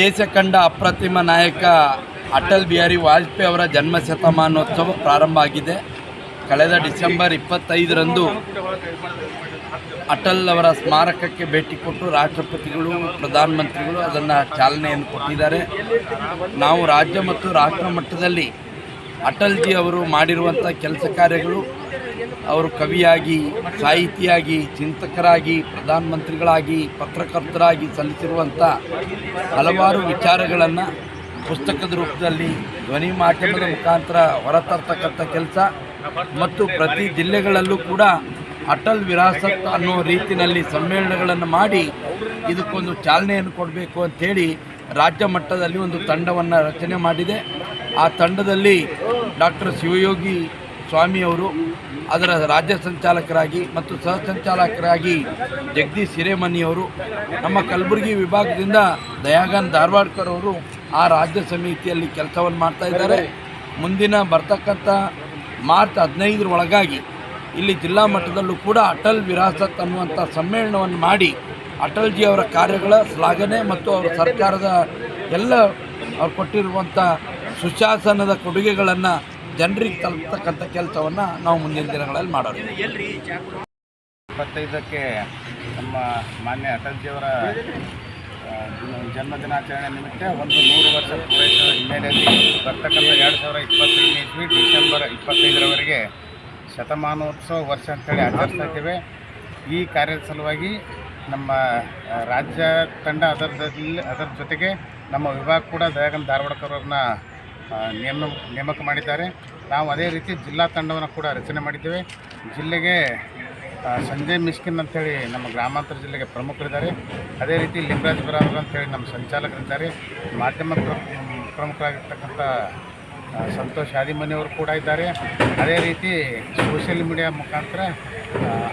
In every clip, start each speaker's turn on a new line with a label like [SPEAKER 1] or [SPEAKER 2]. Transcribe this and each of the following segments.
[SPEAKER 1] ದೇಶ ಕಂಡ ಅಪ್ರತಿಮ ನಾಯಕ ಅಟಲ್ ಬಿಹಾರಿ ವಾಜಪೇಯಿ ಅವರ ಜನ್ಮ ಶತಮಾನೋತ್ಸವ ಪ್ರಾರಂಭ ಆಗಿದೆ. ಕಳೆದ ಡಿಸೆಂಬರ್ ಇಪ್ಪತ್ತೈದರಂದು ಅಟಲ್ ಅವರ ಸ್ಮಾರಕಕ್ಕೆ ಭೇಟಿ ಕೊಟ್ಟು ರಾಷ್ಟ್ರಪತಿಗಳು, ಪ್ರಧಾನಮಂತ್ರಿಗಳು ಅದನ್ನು ಚಾಲನೆಯನ್ನು ಕೊಟ್ಟಿದ್ದಾರೆ. ನಾವು ರಾಜ್ಯ ಮತ್ತು ರಾಷ್ಟ್ರ ಮಟ್ಟದಲ್ಲಿ ಅಟಲ್ಜಿ ಅವರು ಮಾಡಿರುವಂಥ ಕೆಲಸ ಕಾರ್ಯಗಳು ಅವರು ಕವಿಯಾಗಿ, ಸಾಹಿತಿಯಾಗಿ, ಚಿಂತಕರಾಗಿ, ಪ್ರಧಾನಮಂತ್ರಿಗಳಾಗಿ, ಪತ್ರಕರ್ತರಾಗಿ ಸಲ್ಲಿಸಿರುವಂಥ ಹಲವಾರು ವಿಚಾರಗಳನ್ನು ಪುಸ್ತಕದ ರೂಪದಲ್ಲಿ ಧ್ವನಿ ಮಾಧ್ಯಮದ ಮುಖಾಂತರ ಹೊರತರ್ತಕ್ಕಂಥ ಕೆಲಸ. ಮತ್ತು ಪ್ರತಿ ಜಿಲ್ಲೆಗಳಲ್ಲೂ ಕೂಡ ಅಟಲ್ ವಿರಾಸತ್ ಅನ್ನೋ ರೀತಿಯಲ್ಲಿ ಸಮ್ಮೇಳನಗಳನ್ನು ಮಾಡಿ ಇದಕ್ಕೊಂದು ಚಾಲನೆಯನ್ನು ಕೊಡಬೇಕು ಅಂಥೇಳಿ ರಾಜ್ಯ ಮಟ್ಟದಲ್ಲಿ ಒಂದು ತಂಡವನ್ನು ರಚನೆ ಮಾಡಿದೆ. ಆ ತಂಡದಲ್ಲಿ ಡಾಕ್ಟರ್ ಶಿವಯೋಗಿ ಸ್ವಾಮಿಯವರು ಅದರ ರಾಜ್ಯ ಸಂಚಾಲಕರಾಗಿ ಮತ್ತು ಸಹ ಸಂಚಾಲಕರಾಗಿ ಜಗದೀಶ್ ಹಿರೇಮನಿಯವರು ನಮ್ಮ ಕಲಬುರಗಿ ವಿಭಾಗದಿಂದ ದಯಾಗನ್ ಧಾರವಾಡ್ಕರ್ ಅವರು ಆ ರಾಜ್ಯ ಸಮಿತಿಯಲ್ಲಿ ಕೆಲಸವನ್ನು ಮಾಡ್ತಾ ಇದ್ದಾರೆ. ಮುಂದಿನ ಬರ್ತಕ್ಕಂಥ ಮಾರ್ಚ್ ಹದಿನೈದರ ಒಳಗಾಗಿ ಇಲ್ಲಿ ಜಿಲ್ಲಾ ಮಟ್ಟದಲ್ಲೂ ಕೂಡ ಅಟಲ್ ವಿರಾಸತ್ ಅನ್ನುವಂಥ ಸಮ್ಮೇಳನವನ್ನು ಮಾಡಿ ಅಟಲ್ಜಿ ಅವರ ಕಾರ್ಯಗಳ ಶ್ಲಾಘನೆ ಮತ್ತು ಅವರ ಸರ್ಕಾರದ ಎಲ್ಲ ಅವ್ರು ಕೊಟ್ಟಿರುವಂಥ ಸುಶಾಸನದ ಕೊಡುಗೆಗಳನ್ನು ಜನರಿಗೆ ತಲುಪ್ತಕ್ಕಂಥ ಕೆಲಸವನ್ನು ನಾವು ಮುಂದಿನ ದಿನಗಳಲ್ಲಿ ಮಾಡೋಣ
[SPEAKER 2] ಇಪ್ಪತ್ತೈದಕ್ಕೆ ನಮ್ಮ ಮಾನ್ಯ ಅಟಲ್ಜಿಯವರ ಜನ್ಮ ದಿನಾಚರಣೆ ನಿಮಿತ್ತ ಒಂದು ನೂರು ವರ್ಷ ಪೂರೈಸುವ ಹಿನ್ನೆಲೆಯಲ್ಲಿ ಬರ್ತಕ್ಕಂಥ ಎರಡು ಸಾವಿರ ಇಪ್ಪತ್ತೈದನೇ ಇಸ್ವಿ, ಡಿಸೆಂಬರ್ ಇಪ್ಪತ್ತೈದರವರೆಗೆ ಶತಮಾನೋತ್ಸವ ವರ್ಷ ಅಂತೇಳಿ ಆಚರಿಸ್ತಾ ಇದ್ದೇವೆ. ಈ ಕಾರ್ಯದ ಸಲುವಾಗಿ ನಮ್ಮ ರಾಜ್ಯ ತಂಡ ಅದರದಲ್ಲಿ ಅದರ ಜೊತೆಗೆ ನಮ್ಮ ವಿಭಾಗ ಕೂಡ ದಯಾಗನ್ ಧಾರವಾಡಕರವ್ರನ್ನ ನೇಮ, ನೇಮಕ ಮಾಡಿದ್ದಾರೆ. ನಾವು ಅದೇ ರೀತಿ ಜಿಲ್ಲಾ ತಂಡವನ್ನು ಕೂಡ ರಚನೆ ಮಾಡಿದ್ದೇವೆ. ಜಿಲ್ಲೆಗೆ ಸಂಜಯ್ ಮಿಸ್ಕಿನ್ ಅಂತೇಳಿ ನಮ್ಮ ಗ್ರಾಮಾಂತರ ಜಿಲ್ಲೆಗೆ ಪ್ರಮುಖರಿದ್ದಾರೆ. ಅದೇ ರೀತಿ ಲಿಂಗರಾಜ್ ಬರಾವರ್ ಅಂತೇಳಿ ನಮ್ಮ ಸಂಚಾಲಕರಿದ್ದಾರೆ. ಮಾಧ್ಯಮ ಪ್ರ- ಪ್ರಮುಖರಾಗಿರ್ತಕ್ಕಂಥ ಸಂತೋಷ್ ಆದಿಮನಿಯವರು ಕೂಡ ಇದ್ದಾರೆ. ಅದೇ ರೀತಿ ಸೋಷಿಯಲ್ ಮೀಡಿಯಾ ಮುಖಾಂತರ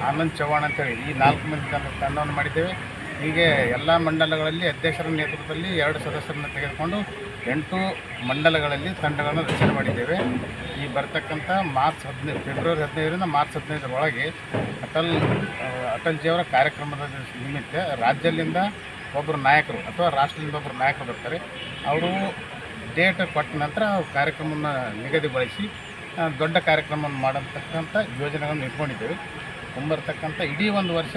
[SPEAKER 2] ಆನಂದ್ ಚವ್ಹಾಣ್ ಅಂತೇಳಿ ಈ ನಾಲ್ಕು ಮಂದಿ ತನ್ನ ತಂಡವನ್ನು ಮಾಡಿದ್ದೇವೆ. ಹೀಗೆ ಎಲ್ಲ ಮಂಡಲಗಳಲ್ಲಿ ಅಧ್ಯಕ್ಷರ ನೇತೃತ್ವದಲ್ಲಿ ಎರಡು ಸದಸ್ಯರನ್ನು ತೆಗೆದುಕೊಂಡು ಎಂಟು ಮಂಡಲಗಳಲ್ಲಿ ತಂಡಗಳನ್ನು ರಚನೆ ಮಾಡಿದ್ದೇವೆ. ಈ ಬರ್ತಕ್ಕಂಥ ಮಾರ್ಚ್ ಹದಿನೈದು ಫೆಬ್ರವರಿ ಹದಿನೈದರಿಂದ ಮಾರ್ಚ್ ಹದಿನೈದರೊಳಗೆ ಅಟಲ್ ಅಟಲ್ ಅಟಲ್ಜಿಯವರ ಕಾರ್ಯಕ್ರಮದ ನಿಮಿತ್ತ ರಾಜ್ಯದಿಂದ ಒಬ್ಬರು ನಾಯಕರು ಅಥವಾ ರಾಷ್ಟ್ರದಿಂದ ಒಬ್ಬರು ನಾಯಕರು ಬರ್ತಾರೆ. ಅವರು ಡೇಟ್ ಕೊಟ್ಟ ನಂತರ ಕಾರ್ಯಕ್ರಮವನ್ನು ನಿಗದಿಗೊಳಿಸಿ ದೊಡ್ಡ ಕಾರ್ಯಕ್ರಮವನ್ನು ಮಾಡತಕ್ಕಂಥ ಯೋಜನೆಗಳನ್ನು ಇಟ್ಕೊಂಡಿದ್ದೇವೆ. ಮುಂಬರ್ತಕ್ಕಂಥ ಇಡೀ ಒಂದು ವರ್ಷ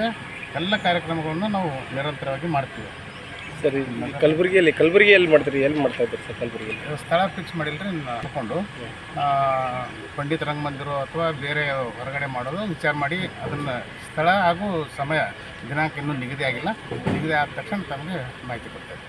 [SPEAKER 2] ಎಲ್ಲ ಕಾರ್ಯಕ್ರಮಗಳನ್ನು ನಾವು ನಿರಂತರವಾಗಿ ಮಾಡ್ತೀವಿ.
[SPEAKER 3] ಸರಿ ಕಲ್ಬುರ್ಗಿಯಲ್ಲಿ ಕಲಬುರಗಿಯಲ್ಲಿ ಮಾಡ್ತೀರಿ ಎಲ್ಲಿ ಮಾಡ್ತಾ ಇದ್ದೀರಿ ಸರ್ ಕಲಬುರಗಿಯಲ್ಲಿ?
[SPEAKER 2] ಸ್ಥಳ ಫಿಕ್ಸ್ ಮಾಡಿಲ್ಲರಿ ನೋಡಿಕೊಂಡು ಪಂಡಿತ್ ರಂಗಮಂದಿರ ಅಥವಾ ಬೇರೆ ಹೊರಗಡೆ ಮಾಡೋದು ವಿಚಾರ ಮಾಡಿ ಅದನ್ನು ಸ್ಥಳ ಹಾಗೂ ಸಮಯ ದಿನಾಂಕ ಇನ್ನೂ ನಿಗದಿ ಆಗಿಲ್ಲ ನಿಗದಿ ಆದ ತಕ್ಷಣ ತಮಗೆ ಮಾಹಿತಿ ಕೊಡ್ತೇವೆ.